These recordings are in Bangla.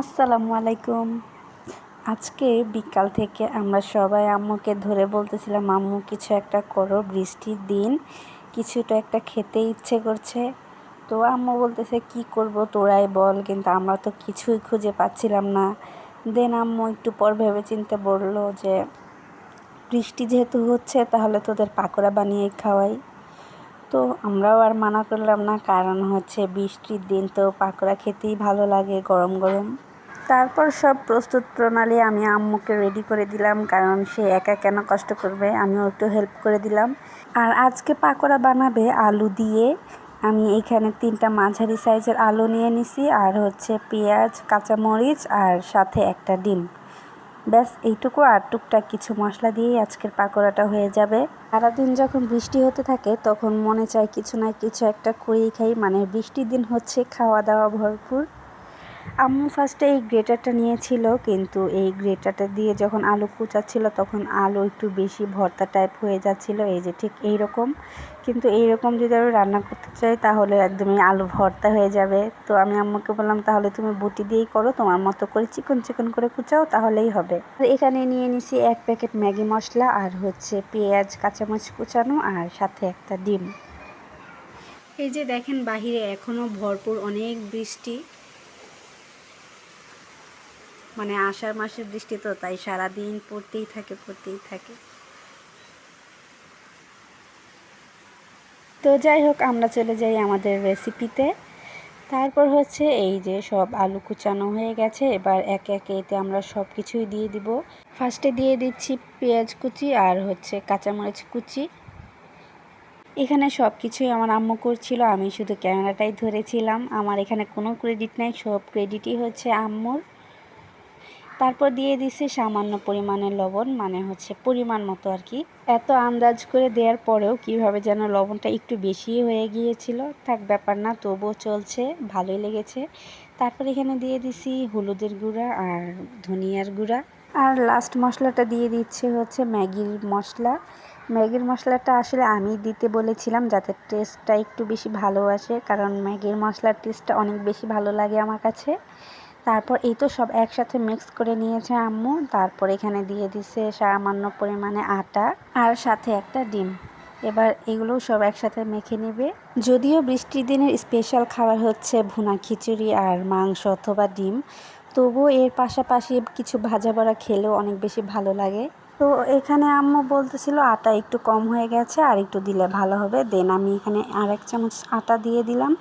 আসসালামু আলাইকুম। আজকে বিকাল থেকে আমরা সবাই আম্মুকে ধরে বলতেছিলাম, আম্মু, কিছু একটা করো বৃষ্টির দিন। কিছুটা একটা খেতে ইচ্ছে করছে। তো আম্মু বলতেছে, কি করব তোরাই বল, কিন্তু আমরা তো কিছুই খুঁজে পাচ্ছিলাম না। দেন আম্মু একটু পর ভেবে চিনতে বলল যে, বৃষ্টি যেহেতু হচ্ছে, তাহলে তোদের পাকোড়া বানিয়ে খাওয়াই। তো আমরাও আর মানা করলাম না, কারণ হচ্ছে বৃষ্টির দিন তো পাকোড়া খেতেই ভালো লাগে গরম গরম। তারপর সব প্রস্তুত প্রণালী আমি আম্মুকে রেডি করে দিলাম, কারণ সে একা কেন কষ্ট করবে, আমিও একটু হেল্প করে দিলাম। আর আজকে পাকোড়া বানাবে আলু দিয়ে। আমি এখানে তিনটা মাঝারি সাইজের আলু নিয়ে নিছি, আর হচ্ছে পেঁয়াজ, কাঁচামরিচ, আর সাথে একটা ডিম। ব্যাস, এইটুকু আর টুকটাক কিছু মশলা দিয়েই আজকের পাকোড়াটা হয়ে যাবে। সারাদিন যখন বৃষ্টি হতে থাকে, তখন মনে চায় কিছু না কিছু একটা করেই খাই। মানে বৃষ্টির দিন হচ্ছে খাওয়া দাওয়া ভরপুর। আম্মু ফার্স্টে এই গ্রেটারটা নিয়েছিল, কিন্তু এই গ্রেটারটা দিয়ে যখন আলু কুচাচ্ছিল, তখন আলু একটু বেশি ভর্তা টাইপ হয়ে যাচ্ছিল, এই যে ঠিক এই রকম কিন্তু এই রকম যদি আমি রান্না করতে চাই, তাহলে একদমই আলু ভর্তা হয়ে যাবে। তো আমি আম্মুকে বললাম, তাহলে তুমি বুটি দিয়েই করো, তোমার মতো করে চিকন চিকন করে কুচাও, তাহলেই হবে। এখানে নিয়ে নিছি এক প্যাকেট ম্যাগি মশলা আর হচ্ছে পেঁয়াজ, কাঁচামরিচ কুচানো আর সাথে একটা ডিম। এই যে দেখেন, বাহিরে এখনও ভরপুর অনেক বৃষ্টি। মানে আষাঢ় মাসের বৃষ্টি তো, তাই সারাদিন পড়তেই থাকে পড়তেই থাকে। তো যাই হোক, আমরা চলে যাই আমাদের রেসিপিতে তারপর হচ্ছে এই যে সব আলু কুচানো হয়ে গেছে, এবার একে একে এতে আমরা সব কিছুই দিয়ে দিব। ফার্স্টে দিয়ে দিচ্ছি পেঁয়াজ কুচি আর হচ্ছে কাঁচামরিচ কুচি। এখানে সব কিছুই আমার আম্মু করছিল, আমি শুধু ক্যামেরাটাই ধরেছিলাম। আমার এখানে কোনো ক্রেডিট নাই, সব ক্রেডিটই হচ্ছে আম্মুর। তারপর দিয়ে দিছি সামান্য পরিমাণের লবণ মানে হচ্ছে পরিমাণ মতো আর কি। এত আন্দাজ করে দেওয়ার পরেও কীভাবে যেন লবণটা একটু বেশি হয়ে গিয়েছিল। থাক, ব্যাপার না, তবুও চলছে, ভালোই লেগেছে। তারপর এখানে দিয়ে দিছি হলুদের গুঁড়া আর ধনিয়ার গুঁড়া। আর লাস্ট মশলাটা দিয়ে দিচ্ছে হচ্ছে ম্যাগির মশলা। ম্যাগির মশলাটা আসলে আমি দিতে বলেছিলাম যাতে টেস্টটা একটু বেশি ভালো আসে, কারণ ম্যাগির মশলার টেস্টটা অনেক বেশি ভালো লাগে আমার কাছে। তারপর এই তো সব একসাথে মিক্স করে নিয়েছে আম্মু। তারপর এখানে দিয়ে দিছে সামান্য পরিমাণে আটা আর সাথে একটা ডিম। এবার এগুলো সব একসাথে মেখে নেবে। যদিও বৃষ্টির দিনের স্পেশাল খাবার হচ্ছে ভুনা খিচুড়ি আর মাংস অথবা ডিম, তবুও এর পাশাপাশি কিছু ভাজা বড়া খেলেও অনেক বেশি ভালো লাগে। তো এখানে আম্মু বলতেছিল আটা একটু কম হয়ে গেছে, আর একটু দিলে ভালো হবে। দেন আমি এখানে আর এক চামচ আটা দিয়ে দিলাম।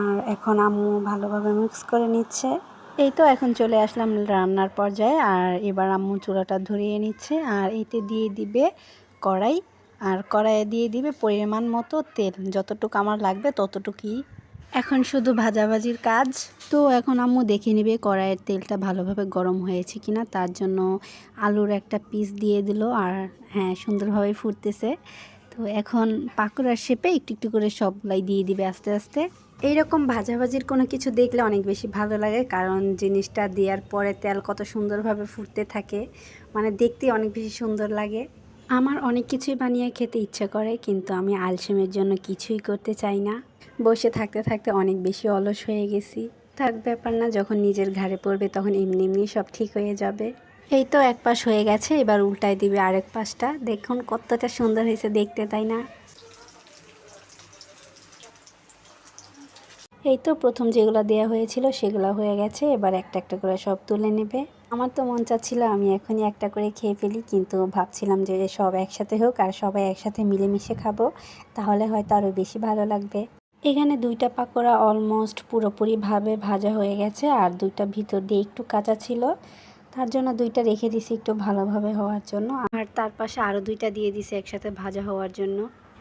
আর এখন আম্মু ভালোভাবে মিক্স করে নিচ্ছে। এই তো এখন চলে আসলাম রান্নার পর্যায়ে। আর এবার আম্মু চুলাটা ধরিয়ে নিচ্ছে। আর এতে দিয়ে দিবে কড়াই। আর কড়াইয়ে দিয়ে দিবে পরিমাণ মতো তেল। যতটুকু আমার লাগবে ততটুকুই। এখন শুধু ভাজাভাজির কাজ। তো এখন আম্মু দেখে নেবে কড়াইয়ের তেলটা ভালোভাবে গরম হয়েছে কিনা। তার জন্য আলুর একটা পিস দিয়ে দিল। আর হ্যাঁ সুন্দরভাবে ফুটতেছে। তো এখন পাকোড়ার শেপে একটু একটু করে সবগুলাই দিয়ে দিবে আস্তে আস্তে। এইরকম ভাজাভাজির কোনো কিছু দেখলে অনেক বেশি ভালো লাগে কারণ জিনিসটা দেওয়ার পরে তেল কত সুন্দরভাবে ফুটতে থাকে মানে দেখতে অনেক বেশি সুন্দর লাগে। আমার অনেক কিছুই বানিয়ে খেতে ইচ্ছা করে কিন্তু আমি আলসেমের জন্য কিছুই করতে চাই না। বসে থাকতে থাকতে অনেক বেশি অলস হয়ে গেছি। থাক ব্যাপার না যখন নিজের ঘাড়ে পড়বে তখন এমনি এমনি সব ঠিক হয়ে যাবে। এই তো এক পাশ হয়ে গেছে, এবার উল্টাই দিবে আরেক পাশটা। দেখুন কতটা সুন্দর হয়েছে দেখতে, তাই না? এই তো প্রথম যেগুলো দেওয়া হয়েছিল সেগুলো হয়ে গেছে, এবার একটা একটা করে সব তুলে নেবে। আমার তো মন চাচ্ছিল আমি এখনই একটা করে খেয়ে ফেলি, কিন্তু ভাবছিলাম যে সব একসাথে হোক আর সবাই একসাথে মিলেমিশে খাব, তাহলে হয়তো আরও বেশি ভালো লাগবে। এখানে দুইটা পাকোড়া অলমোস্ট পুরোপুরিভাবে ভাজা হয়ে গেছে, আর দুইটা ভিতর দিয়ে একটু কাঁচা ছিল। তার জন্য দুইটা রেখে দিছি একটু ভালোভাবে হওয়ার জন্য। আর তার পাশে আরও দুইটা দিয়ে দিছি একসাথে ভাজা হওয়ার জন্য।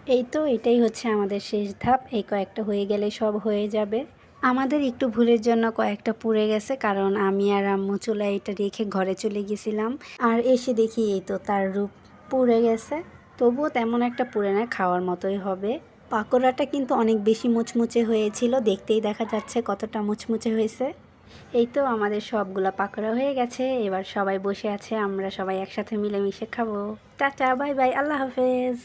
এই তো এটাই হচ্ছে আমাদের শেষ ধাপ। এই কয়েকটা হয়ে গেলে সব হয়ে যাবে। আমাদের একটু ভুলের জন্য কয়েকটা পুড়ে গেছে, কারণ আমি আর আম্মু চুলা এটা রেখে ঘরে চলে গেছিলাম। আর এসে দেখি এই তো তার রূপ পুড়ে গেছে। তবুও তেমন একটা পুড়ে না, খাওয়ার মতোই হবে। পাকোড়াটা কিন্তু অনেক বেশি মুচমুচে হয়েছিল, দেখতেই দেখা যাচ্ছে কতটা মুচমুচে হয়েছে। এই তো আমাদের সবগুলো পাকোড়া হয়ে গেছে, এবার সবাই বসে আছে, আমরা সবাই একসাথে মিলেমিশে খাব। টাটা, বাই বাই, আল্লাহ হাফেজ।